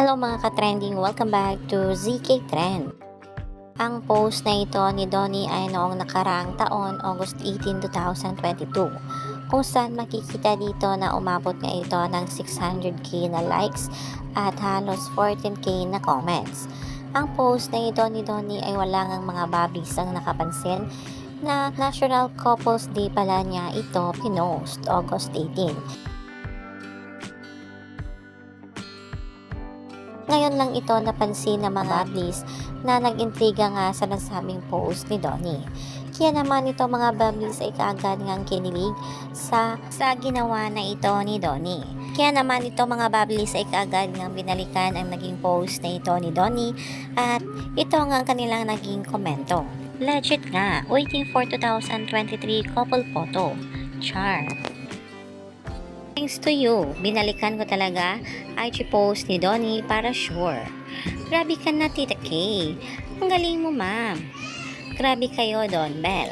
mga ka-trending, welcome back to ZK Trend. Ang post na ito ni Donnie ay noong nakaraang taon, August 18, 2022, kung saan makikita dito na umabot nga ito ng 600k na likes at halos 14k na comments. Ang post na ito ni Donnie ay wala ngang mga babis ang nakapansin na National Couples Day pala niya ito pinost August 18. Ngayon lang ito napansin ng mga bablis na nag-intriga nga sa nasabing post ni Donnie. Kaya naman ito mga bablis ay kaagad ngang kinilig sa, sa ginawa na ito ni Donnie. Kaya naman ito mga bablis ay kaagad ngang binalikan ang naging post na ito ni Donnie at ito nga ang kanilang naging komento. Legit nga, waiting for 2023 couple photo. Char. Thanks to you, binalikan ko talaga IG post ni Donnie para sure. Grabe ka na, Tita K. Ang galing mo, ma'am. Grabe kayo, Don Bell.